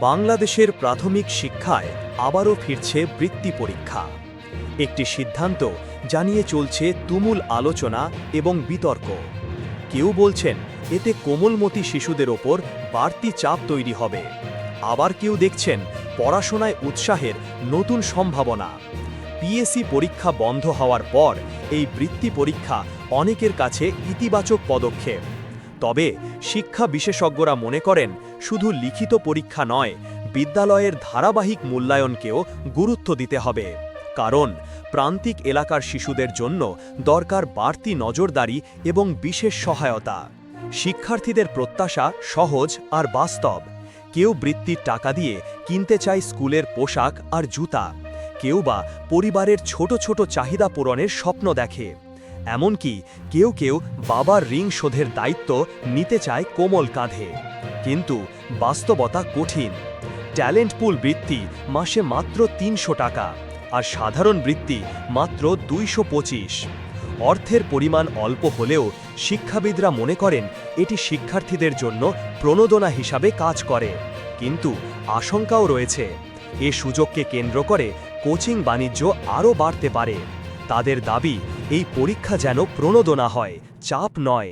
বাংলাদেশের প্রাথমিক শিক্ষায় আবারও ফিরছে বৃত্তি পরীক্ষা। একটি সিদ্ধান্ত জানিয়ে চলছে তুমুল আলোচনা এবং বিতর্ক। কেউ বলছেন, এতে কোমলমতি শিশুদের ওপর বাড়তি চাপ তৈরি হবে। আবার কেউ দেখছেন, পড়াশোনায় উৎসাহের নতুন সম্ভাবনা। পিএসসি পরীক্ষা বন্ধ হওয়ার পর এই বৃত্তি পরীক্ষা অনেকের কাছে ইতিবাচক পদক্ষেপ। তবে শিক্ষা বিশেষজ্ঞরা মনে করেন, শুধু লিখিত পরীক্ষা নয়, বিদ্যালয়ের ধারাবাহিক মূল্যায়নকেও গুরুত্ব দিতে হবে। কারণ, প্রান্তিক এলাকার শিশুদের জন্য দরকার বাড়তি নজরদারি এবং বিশেষ সহায়তা। শিক্ষার্থীদের প্রত্যাশা সহজ আর বাস্তব। কেউ বৃত্তির টাকা দিয়ে কিনতে চায় স্কুলের পোশাক আর জুতা। কেউ বা পরিবারের ছোট ছোট চাহিদা পূরণের স্বপ্ন দেখে। এমনকি কেউ কেউ বাবার ঋণ শোধের দায়িত্ব নিতে চায় কোমল কাঁধে। কিন্তু বাস্তবতা কঠিন। ট্যালেন্ট পুল বৃত্তি মাসে মাত্র তিনশো টাকা আর সাধারণ বৃত্তি মাত্র দুইশো পঁচিশ। অর্থের পরিমাণ অল্প হলেও শিক্ষাবিদরা মনে করেন এটি শিক্ষার্থীদের জন্য প্রণোদনা হিসাবে কাজ করে। কিন্তু আশঙ্কাও রয়েছে, এ সুযোগকে কেন্দ্র করে কোচিং বাণিজ্য আরও বাড়তে পারে। তাদের দাবি এই পরীক্ষা যেন প্রণোদনা হয় চাপ নয়।